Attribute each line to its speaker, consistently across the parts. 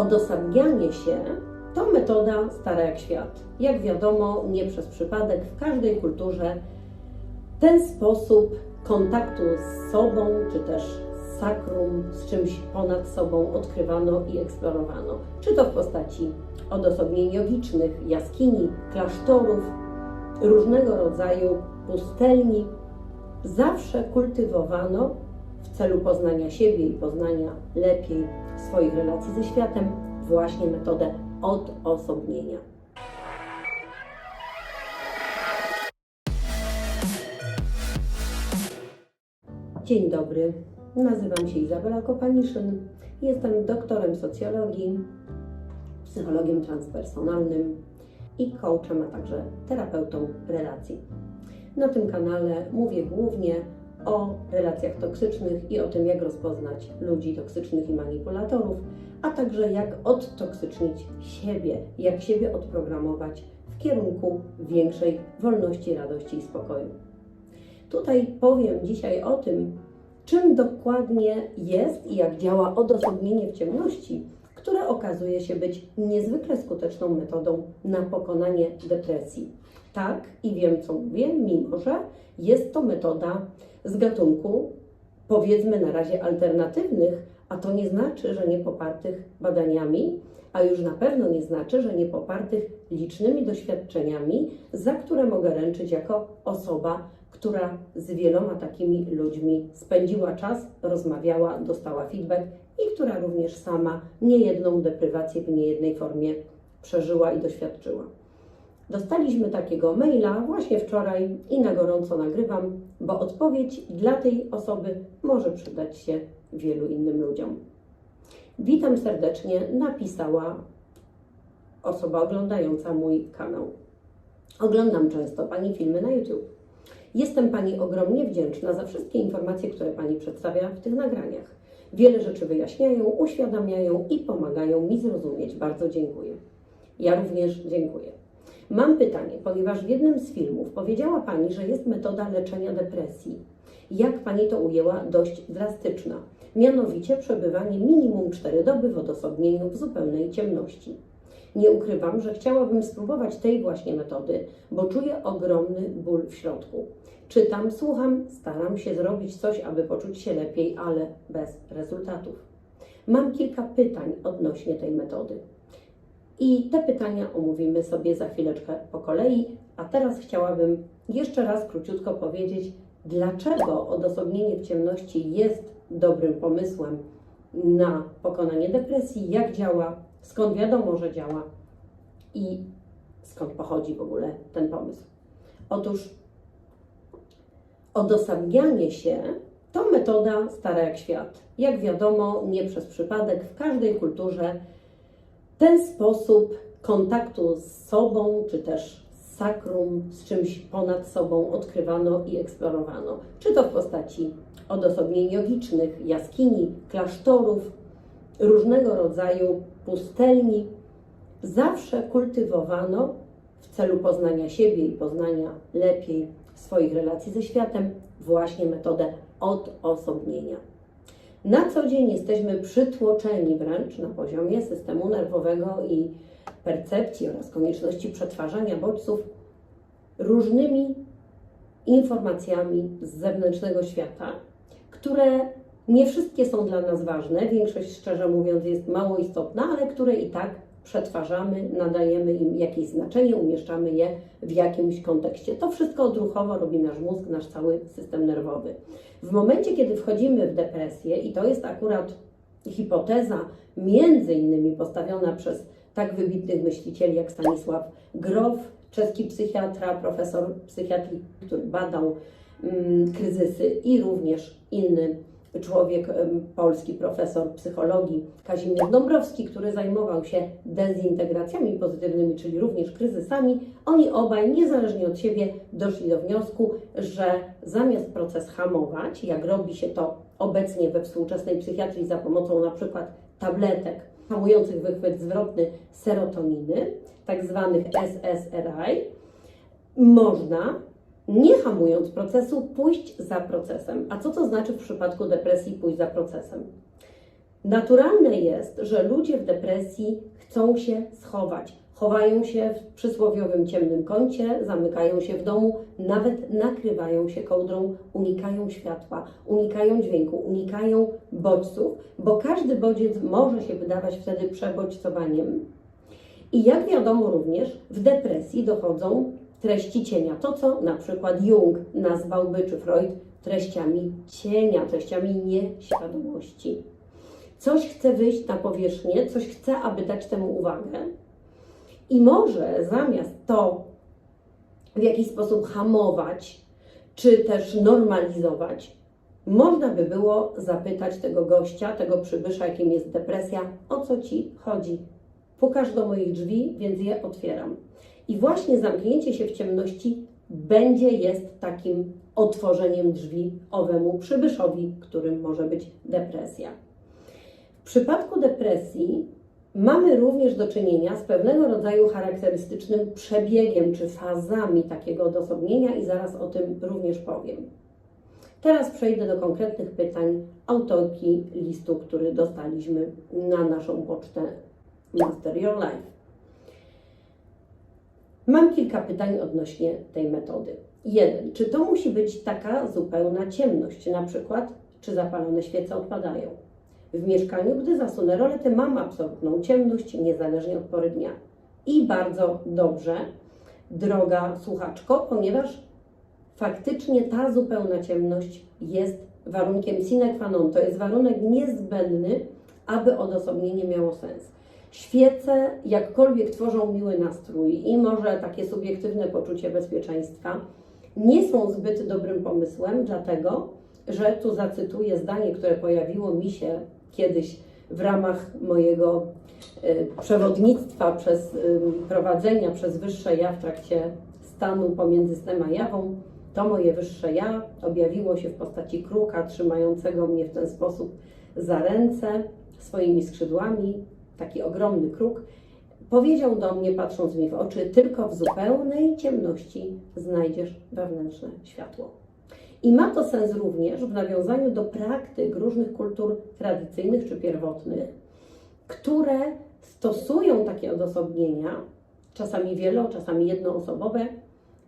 Speaker 1: Odosobnianie się to metoda stara jak świat. Jak wiadomo, nie przez przypadek w każdej kulturze ten sposób kontaktu z sobą, czy też sakrum, z czymś ponad sobą odkrywano i eksplorowano. Czy to w postaci odosobnień jogicznych, jaskini, klasztorów, różnego rodzaju pustelni, zawsze kultywowano w celu poznania siebie i poznania lepiej swoich relacji ze światem właśnie metodę odosobnienia. Dzień dobry, nazywam się Izabela Kopaniszyn, jestem doktorem socjologii, psychologiem transpersonalnym i coachem, a także terapeutą relacji. Na tym kanale mówię głównie o relacjach toksycznych i o tym, jak rozpoznać ludzi toksycznych i manipulatorów, a także jak odtoksycznić siebie, jak siebie odprogramować w kierunku większej wolności, radości i spokoju. Tutaj powiem dzisiaj o tym, czym dokładnie jest i jak działa odosobnienie w ciemności, które okazuje się być niezwykle skuteczną metodą na pokonanie depresji. Tak, i wiem co mówię, mimo że jest to metoda z gatunku, powiedzmy na razie alternatywnych, a to nie znaczy, że nie popartych badaniami, a już na pewno nie znaczy, że nie popartych licznymi doświadczeniami, za które mogę ręczyć jako osoba, która z wieloma takimi ludźmi spędziła czas, rozmawiała, dostała feedback i która również sama niejedną deprywację w niejednej formie przeżyła i doświadczyła. Dostaliśmy takiego maila właśnie wczoraj i na gorąco nagrywam, bo odpowiedź dla tej osoby może przydać się wielu innym ludziom. Witam serdecznie, napisała osoba oglądająca mój kanał. Oglądam często Pani filmy na YouTube. Jestem Pani ogromnie wdzięczna za wszystkie informacje, które Pani przedstawia w tych nagraniach. Wiele rzeczy wyjaśniają, uświadamiają i pomagają mi zrozumieć. Bardzo dziękuję. Ja również dziękuję. Mam pytanie, ponieważ w jednym z filmów powiedziała Pani, że jest metoda leczenia depresji. Jak Pani to ujęła, dość drastyczna. Mianowicie przebywanie minimum 4 doby w odosobnieniu w zupełnej ciemności. Nie ukrywam, że chciałabym spróbować tej właśnie metody, bo czuję ogromny ból w środku. Czytam, słucham, staram się zrobić coś, aby poczuć się lepiej, ale bez rezultatów. Mam kilka pytań odnośnie tej metody. I te pytania omówimy sobie za chwileczkę po kolei, a teraz chciałabym jeszcze raz króciutko powiedzieć, dlaczego odosobnienie w ciemności jest dobrym pomysłem na pokonanie depresji, jak działa, skąd wiadomo, że działa i skąd pochodzi w ogóle ten pomysł. Otóż odosobnianie się to metoda stara jak świat. Jak wiadomo, nie przez przypadek w każdej kulturze ten sposób kontaktu z sobą, czy też z sakrum, z czymś ponad sobą odkrywano i eksplorowano. Czy to w postaci odosobnień jogicznych, jaskini, klasztorów, różnego rodzaju pustelni, zawsze kultywowano w celu poznania siebie i poznania lepiej swoich relacji ze światem właśnie metodę odosobnienia. Na co dzień jesteśmy przytłoczeni wręcz na poziomie systemu nerwowego i percepcji oraz konieczności przetwarzania bodźców różnymi informacjami z zewnętrznego świata, które nie wszystkie są dla nas ważne, większość szczerze mówiąc jest mało istotna, ale które i tak przetwarzamy, nadajemy im jakieś znaczenie, umieszczamy je w jakimś kontekście. To wszystko odruchowo robi nasz mózg, nasz cały system nerwowy. W momencie, kiedy wchodzimy w depresję, i to jest akurat hipoteza między innymi postawiona przez tak wybitnych myślicieli jak Stanisław Grof, czeski psychiatra, profesor psychiatrii, który badał mm, kryzysy i również inny człowiek polski, profesor psychologii Kazimierz Dąbrowski, który zajmował się dezintegracjami pozytywnymi, czyli również kryzysami, oni obaj niezależnie od siebie doszli do wniosku, że zamiast proces hamować, jak robi się to obecnie we współczesnej psychiatrii za pomocą na przykład tabletek hamujących wychwyt zwrotny serotoniny, tak zwanych SSRI, można nie hamując procesu, pójść za procesem. A co to znaczy w przypadku depresji pójść za procesem? Naturalne jest, że ludzie w depresji chcą się schować. Chowają się w przysłowiowym ciemnym kącie, zamykają się w domu, nawet nakrywają się kołdrą, unikają światła, unikają dźwięku, unikają bodźców, bo każdy bodziec może się wydawać wtedy przebodźcowaniem. I jak wiadomo również w depresji dochodzą treści cienia. To, co na przykład Jung nazwałby, czy Freud, treściami cienia, treściami nieświadomości. Coś chce wyjść na powierzchnię, coś chce, aby dać temu uwagę. I może zamiast to w jakiś sposób hamować, czy też normalizować, można by było zapytać tego gościa, tego przybysza, jakim jest depresja, o co ci chodzi. Pukasz do moich drzwi, więc je otwieram. I właśnie zamknięcie się w ciemności będzie jest takim otworzeniem drzwi owemu przybyszowi, którym może być depresja. W przypadku depresji mamy również do czynienia z pewnego rodzaju charakterystycznym przebiegiem czy fazami takiego odosobnienia i zaraz o tym również powiem. Teraz przejdę do konkretnych pytań autorki listu, który dostaliśmy na naszą pocztę Master Your Life. Mam kilka pytań odnośnie tej metody. Jeden, czy to musi być taka zupełna ciemność, na przykład, czy zapalone świece odpadają? W mieszkaniu, gdy zasunę roletę, mam absolutną ciemność, niezależnie od pory dnia. I bardzo dobrze, droga słuchaczko, ponieważ faktycznie ta zupełna ciemność jest warunkiem sine qua non. To jest warunek niezbędny, aby odosobnienie miało sens. Świece, jakkolwiek tworzą miły nastrój i może takie subiektywne poczucie bezpieczeństwa, nie są zbyt dobrym pomysłem, dlatego że tu zacytuję zdanie, które pojawiło mi się kiedyś w ramach mojego y, przewodnictwa przez prowadzenia przez wyższe ja w trakcie stanu pomiędzy snem a jawą. To moje wyższe ja objawiło się w postaci kruka trzymającego mnie w ten sposób za ręce swoimi skrzydłami, taki ogromny kruk. Powiedział do mnie, patrząc mi w oczy, tylko w zupełnej ciemności znajdziesz wewnętrzne światło. I ma to sens również w nawiązaniu do praktyk różnych kultur tradycyjnych czy pierwotnych, które stosują takie odosobnienia, czasami wielo, czasami jednoosobowe,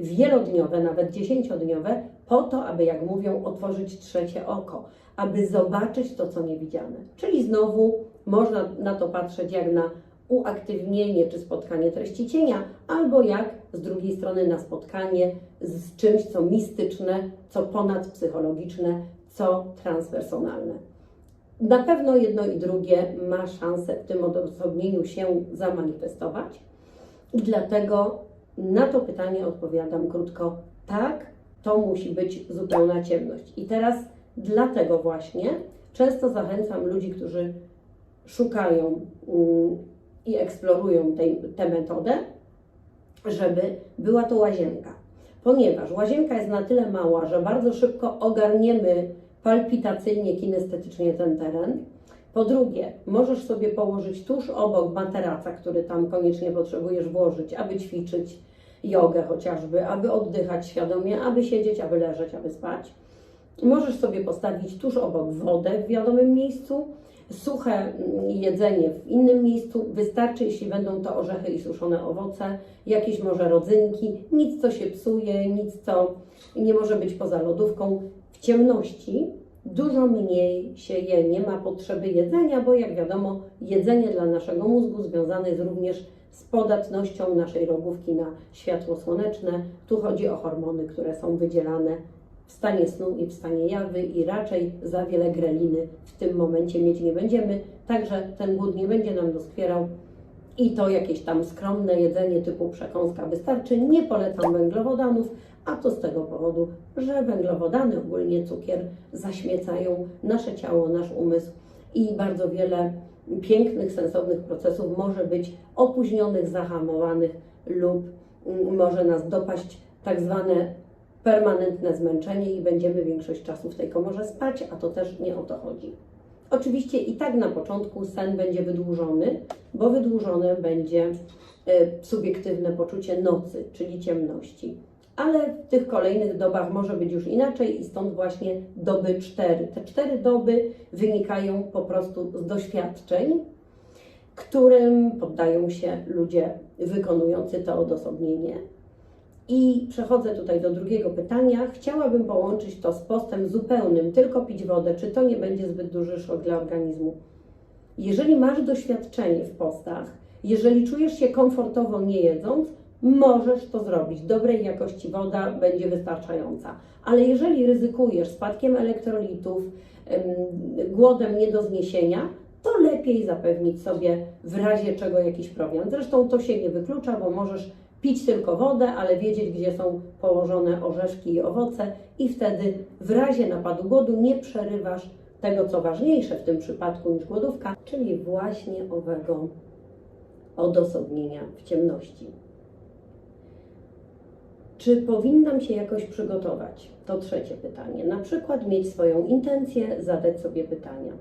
Speaker 1: wielodniowe, nawet dziesięciodniowe, po to, aby, jak mówią, otworzyć trzecie oko, aby zobaczyć to, co niewidziane. Czyli znowu można na to patrzeć jak na uaktywnienie czy spotkanie treści cienia, albo jak z drugiej strony na spotkanie z czymś, co mistyczne, co ponadpsychologiczne, co transpersonalne. Na pewno jedno i drugie ma szansę w tym odosobnieniu się zamanifestować i dlatego na to pytanie odpowiadam krótko: tak, to musi być zupełna ciemność. I teraz dlatego właśnie często zachęcam ludzi, którzy szukają mm, i eksplorują tę metodę, żeby była to łazienka. Ponieważ łazienka jest na tyle mała, że bardzo szybko ogarniemy palpitacyjnie, kinestetycznie ten teren. Po drugie, możesz sobie położyć tuż obok materaca, który tam koniecznie potrzebujesz włożyć, aby ćwiczyć jogę chociażby, aby oddychać świadomie, aby siedzieć, aby leżeć, aby spać. Możesz sobie postawić tuż obok wodę w wiadomym miejscu, suche jedzenie w innym miejscu. Wystarczy, jeśli będą to orzechy i suszone owoce, jakieś może rodzynki, nic co się psuje, nic co nie może być poza lodówką. W ciemności dużo mniej się je, nie ma potrzeby jedzenia, bo jak wiadomo, jedzenie dla naszego mózgu związane jest również z podatnością naszej rogówki na światło słoneczne. Tu chodzi o hormony, które są wydzielane w stanie snu i w stanie jawy i raczej za wiele greliny w tym momencie mieć nie będziemy, także ten głód nie będzie nam doskwierał i to jakieś tam skromne jedzenie typu przekąska wystarczy. Nie polecam węglowodanów, a to z tego powodu, że węglowodany, ogólnie cukier, zaśmiecają nasze ciało, nasz umysł i bardzo wiele pięknych, sensownych procesów może być opóźnionych, zahamowanych lub mm, może nas dopaść tak zwane permanentne zmęczenie i będziemy większość czasu w tej komorze spać, a to też nie o to chodzi. Oczywiście i tak na początku sen będzie wydłużony, bo wydłużone będzie e, subiektywne poczucie nocy, czyli ciemności. ale w tych kolejnych dobach może być już inaczej i stąd właśnie doby cztery. Te cztery doby wynikają po prostu z doświadczeń, którym poddają się ludzie wykonujący to odosobnienie. I przechodzę tutaj do drugiego pytania. Chciałabym połączyć to z postem zupełnym, tylko pić wodę. Czy to nie będzie zbyt duży szok dla organizmu? Jeżeli masz doświadczenie w postach, jeżeli czujesz się komfortowo nie jedząc, możesz to zrobić. Dobrej jakości woda będzie wystarczająca. Ale jeżeli ryzykujesz spadkiem elektrolitów, em, głodem nie do zniesienia, to lepiej zapewnić sobie w razie czego jakiś prowiant. Zresztą to się nie wyklucza, bo możesz pić tylko wodę, ale wiedzieć, gdzie są położone orzeszki i owoce, i wtedy w razie napadu głodu nie przerywasz tego, co ważniejsze w tym przypadku niż głodówka, czyli właśnie owego odosobnienia w ciemności. Czy powinnam się jakoś przygotować? To trzecie pytanie. Na przykład mieć swoją intencję, zadać sobie pytania.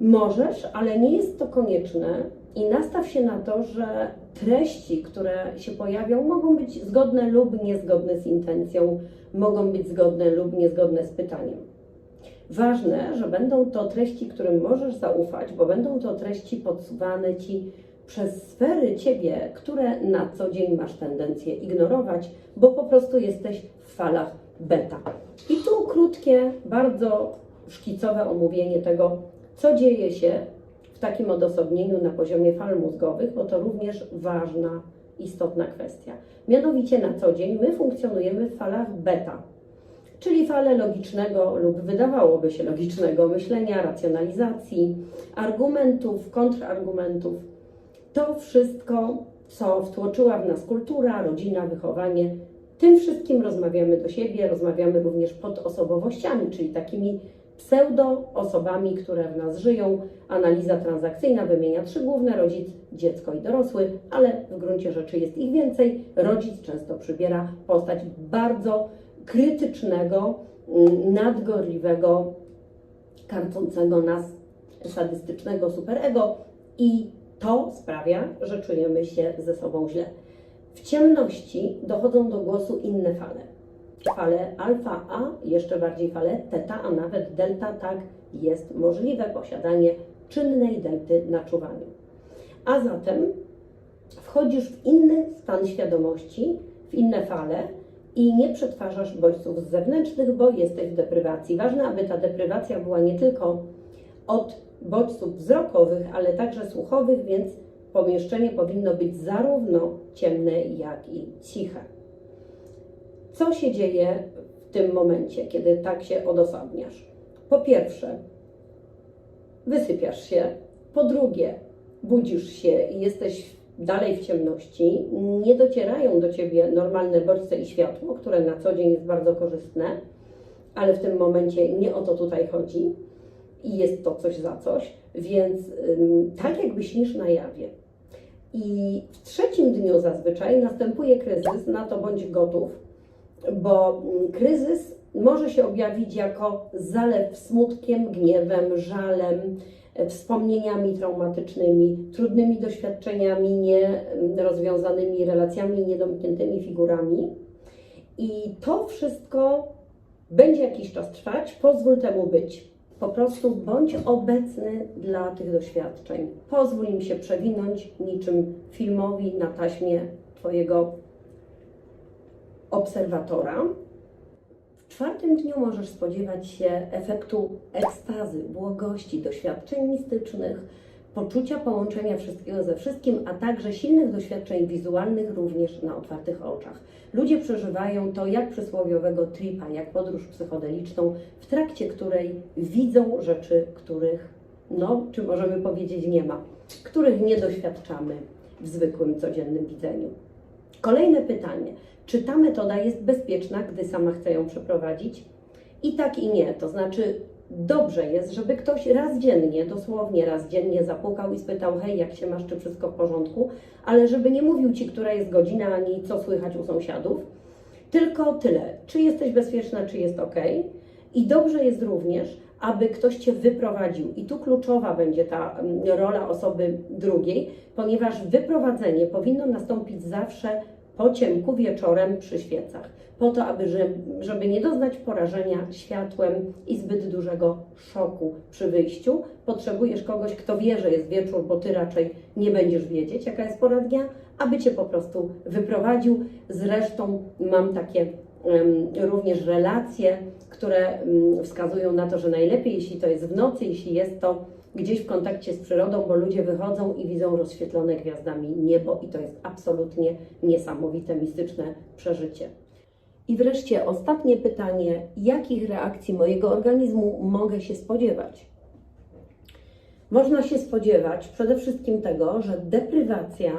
Speaker 1: Możesz, ale nie jest to konieczne i nastaw się na to, że treści, które się pojawią, mogą być zgodne lub niezgodne z intencją, mogą być zgodne lub niezgodne z pytaniem. Ważne, że będą to treści, którym możesz zaufać, bo będą to treści podsuwane ci przez sfery ciebie, które na co dzień masz tendencję ignorować, bo po prostu jesteś w falach beta. I tu krótkie, bardzo szkicowe omówienie tego, co dzieje się takim odosobnieniu na poziomie fal mózgowych, bo to również ważna, istotna kwestia. Mianowicie na co dzień my funkcjonujemy w falach beta, czyli fale logicznego lub wydawałoby się logicznego myślenia, racjonalizacji, argumentów, kontrargumentów. To wszystko, co wtłoczyła w nas kultura, rodzina, wychowanie, tym wszystkim rozmawiamy do siebie, rozmawiamy również pod osobowościami, czyli takimi pseudo-osobami, które w nas żyją. Analiza transakcyjna wymienia trzy główne: rodzic, dziecko i dorosły, ale w gruncie rzeczy jest ich więcej. Rodzic często przybiera postać bardzo krytycznego, mm, nadgorliwego, karcącego nas sadystycznego superego i to sprawia, że czujemy się ze sobą źle. W ciemności dochodzą do głosu inne fale. Fale alfa A, jeszcze bardziej fale teta, a nawet delta, tak jest możliwe posiadanie czynnej delty na czuwaniu. A zatem wchodzisz w inny stan świadomości, w inne fale i nie przetwarzasz bodźców zewnętrznych, bo jesteś w deprywacji. Ważne, aby ta deprywacja była nie tylko od bodźców wzrokowych, ale także słuchowych, więc pomieszczenie powinno być zarówno ciemne, jak i ciche. Co się dzieje w tym momencie, kiedy tak się odosobniasz? Po pierwsze, wysypiasz się. Po drugie, budzisz się i jesteś dalej w ciemności. Nie docierają do ciebie normalne bodźce i światło, które na co dzień jest bardzo korzystne, ale w tym momencie nie o to tutaj chodzi i jest to coś za coś, więc ym, tak jakby śnisz na jawie. I w trzecim dniu zazwyczaj następuje kryzys, na to bądź gotów, bo mm, kryzys może się objawić jako zalew smutkiem, gniewem, żalem, e, wspomnieniami traumatycznymi, trudnymi doświadczeniami, nierozwiązanymi relacjami, niedomkniętymi figurami. I to wszystko będzie jakiś czas trwać, pozwól temu być. Po prostu bądź obecny dla tych doświadczeń. Pozwól im się przewinąć niczym filmowi na taśmie Twojego obserwatora. W czwartym dniu możesz spodziewać się efektu ekstazy, błogości, doświadczeń mistycznych, poczucia połączenia wszystkiego ze wszystkim, a także silnych doświadczeń wizualnych również na otwartych oczach. Ludzie przeżywają to jak przysłowiowego tripa, jak podróż psychodeliczną, w trakcie której widzą rzeczy, których, no, czy możemy powiedzieć, nie ma, których nie doświadczamy w zwykłym, codziennym widzeniu. Kolejne pytanie. Czy ta metoda jest bezpieczna, gdy sama chcę ją przeprowadzić? I tak i nie. To znaczy, dobrze jest, żeby ktoś raz dziennie, dosłownie raz dziennie zapukał i spytał: Hej, jak się masz, czy wszystko w porządku? Ale żeby nie mówił ci, która jest godzina, ani co słychać u sąsiadów. Tylko tyle. Czy jesteś bezpieczna, czy jest ok? I dobrze jest również, aby ktoś cię wyprowadził. I tu kluczowa będzie ta mm, rola osoby drugiej, ponieważ wyprowadzenie powinno nastąpić zawsze po ciemku wieczorem przy świecach, po to, aby że- żeby nie doznać porażenia światłem i zbyt dużego szoku przy wyjściu. Potrzebujesz kogoś, kto wie, że jest wieczór, bo ty raczej nie będziesz wiedzieć, jaka jest pora dnia, aby cię po prostu wyprowadził. Zresztą mam takie również relacje, które wskazują na to, że najlepiej, jeśli to jest w nocy, jeśli jest to gdzieś w kontakcie z przyrodą, bo ludzie wychodzą i widzą rozświetlone gwiazdami niebo i to jest absolutnie niesamowite, mistyczne przeżycie. I wreszcie ostatnie pytanie: jakich reakcji mojego organizmu mogę się spodziewać? Można się spodziewać przede wszystkim tego, że deprywacja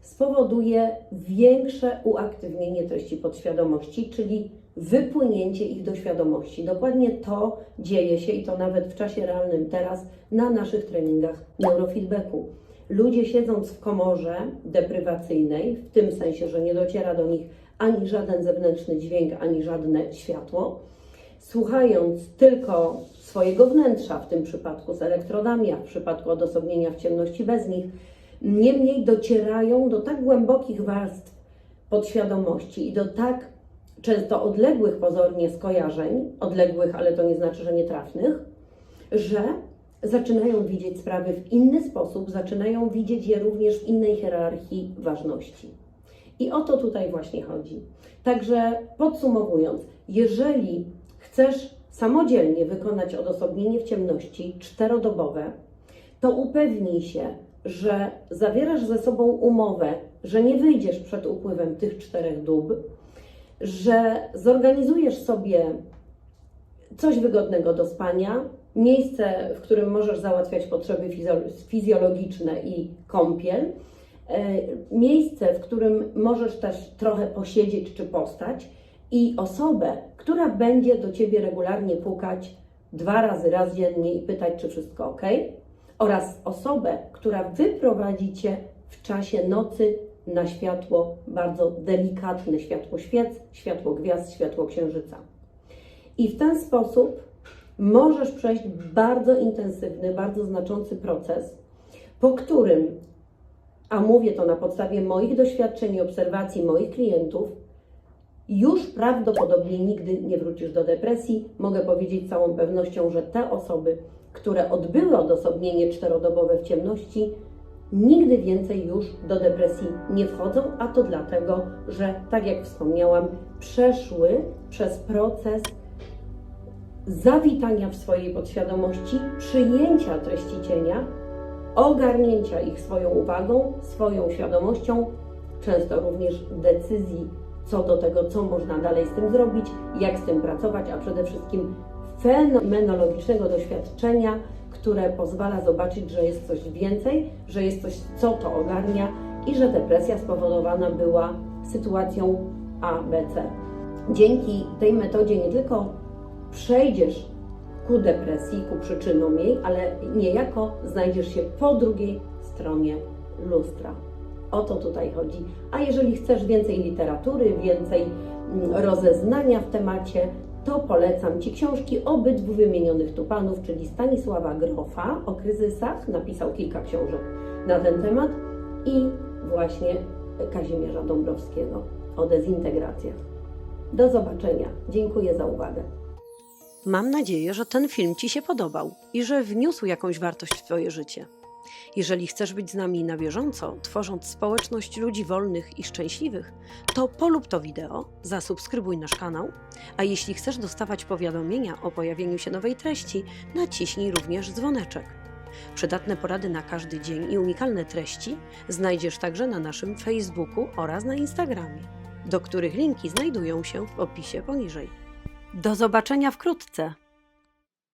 Speaker 1: spowoduje większe uaktywnienie treści podświadomości, czyli wypłynięcie ich do świadomości. Dokładnie to dzieje się i to nawet w czasie realnym teraz na naszych treningach neurofeedbacku. Ludzie siedząc w komorze deprywacyjnej, w tym sensie, że nie dociera do nich ani żaden zewnętrzny dźwięk, ani żadne światło, słuchając tylko swojego wnętrza, w tym przypadku z elektrodami, a w przypadku odosobnienia w ciemności bez nich, niemniej docierają do tak głębokich warstw podświadomości i do tak często odległych pozornie skojarzeń, odległych, ale to nie znaczy, że nietrafnych, że zaczynają widzieć sprawy w inny sposób, zaczynają widzieć je również w innej hierarchii ważności. I o to tutaj właśnie chodzi. Także podsumowując, jeżeli chcesz samodzielnie wykonać odosobnienie w ciemności czterodobowe, to upewnij się, że zawierasz ze sobą umowę, że nie wyjdziesz przed upływem tych czterech dób, że zorganizujesz sobie coś wygodnego do spania, miejsce, w którym możesz załatwiać potrzeby fizjo- fizjologiczne i kąpiel, e, miejsce, w którym możesz też trochę posiedzieć czy postać i osobę, która będzie do ciebie regularnie pukać dwa razy, raz dziennie i pytać, czy wszystko ok, oraz osobę, która wyprowadzi cię w czasie nocy na światło bardzo delikatne, światło świec, światło gwiazd, światło księżyca. I w ten sposób możesz przejść bardzo intensywny, bardzo znaczący proces, po którym, a mówię to na podstawie moich doświadczeń i obserwacji moich klientów, już prawdopodobnie nigdy nie wrócisz do depresji. Mogę powiedzieć całą pewnością, że te osoby, które odbyły odosobnienie czterodobowe w ciemności, nigdy więcej już do depresji nie wchodzą, a to dlatego, że tak jak wspomniałam, przeszły przez proces zawitania w swojej podświadomości, przyjęcia treści cienia, ogarnięcia ich swoją uwagą, swoją świadomością, często również decyzji co do tego, co można dalej z tym zrobić, jak z tym pracować, a przede wszystkim fenomenologicznego doświadczenia, które pozwala zobaczyć, że jest coś więcej, że jest coś, co to ogarnia i że depresja spowodowana była sytuacją A, B, C. Dzięki tej metodzie nie tylko przejdziesz ku depresji, ku przyczynom jej, ale niejako znajdziesz się po drugiej stronie lustra. O to tutaj chodzi. A jeżeli chcesz więcej literatury, więcej mm, rozeznania w temacie, to polecam Ci książki obydwu wymienionych tu panów, czyli Stanisława Grofa o kryzysach, napisał kilka książek na ten temat i właśnie Kazimierza Dąbrowskiego o dezintegracjach. Do zobaczenia. Dziękuję za uwagę.
Speaker 2: Mam nadzieję, że ten film Ci się podobał i że wniósł jakąś wartość w Twoje życie. Jeżeli chcesz być z nami na bieżąco, tworząc społeczność ludzi wolnych i szczęśliwych, to polub to wideo, zasubskrybuj nasz kanał, a jeśli chcesz dostawać powiadomienia o pojawieniu się nowej treści, naciśnij również dzwoneczek. Przydatne porady na każdy dzień i unikalne treści znajdziesz także na naszym Facebooku oraz na Instagramie, do których linki znajdują się w opisie poniżej. Do zobaczenia wkrótce!